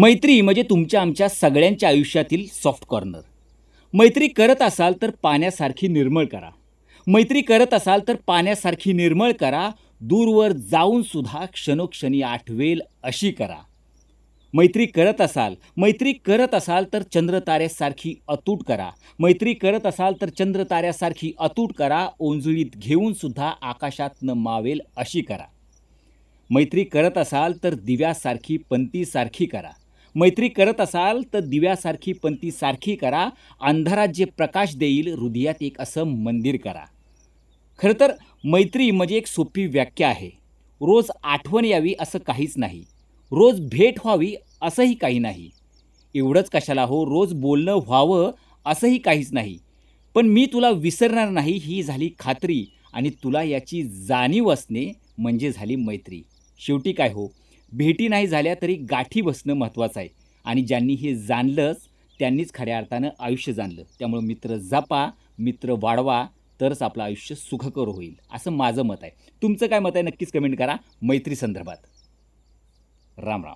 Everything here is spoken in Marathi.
मैत्री म्हणजे तुमच्या आमच्या सगळ्यांच्या आयुष्यातील सॉफ्ट कॉर्नर मैत्री करत असाल तर पाण्यासारखी निर्मळ करा. मैत्री करत असाल तर पाण्यासारखी निर्मळ करा. दूरवर जाऊन सुद्धा क्षणोक्षणी आठवेल अशी करा. मैत्री करत असाल मैत्री करत असाल तर चंद्रताऱ्यासारखी अतूट करा. मैत्री करत असाल तर चंद्रताऱ्यासारखी अतूट करा. ओंजळीत घेऊन सुद्धा आकाशात न मावेल अशी करा. मैत्री करत असाल तर दिव्यासारखी पंतीसारखी करा. मैत्री करत असाल तर दिव्यासारखी पंतीसारखी करा. अंधारात जे प्रकाश देईल हृदयात एक असं मंदिर करा. खरं तर मैत्री म्हणजे एक सोपी व्याख्या आहे. रोज आठवण यावी असं काहीच नाही. रोज भेट व्हावी असंही काही नाही. एवढंच कशाला हो रोज बोलणं व्हावं असंही काहीच नाही. पण मी तुला विसरणार नाही ही झाली खात्री आणि तुला याची जाणीव असणे म्हणजे झाली मैत्री. शेवटी काय हो? भेटी नाही झाल्या तरी गाठी बसणं महत्त्वाचं आहे. आणि ज्यांनी हे जाणलंच त्यांनीच खऱ्या अर्थानं आयुष्य जाणलं. त्यामुळं मित्र जपा मित्र वाढवा तरच आपलं आयुष्य सुखकर होईल. असं माझं मत आहे. तुमचं काय मत आहे नक्कीच कमेंट करा. मैत्री संदर्भात. राम राम.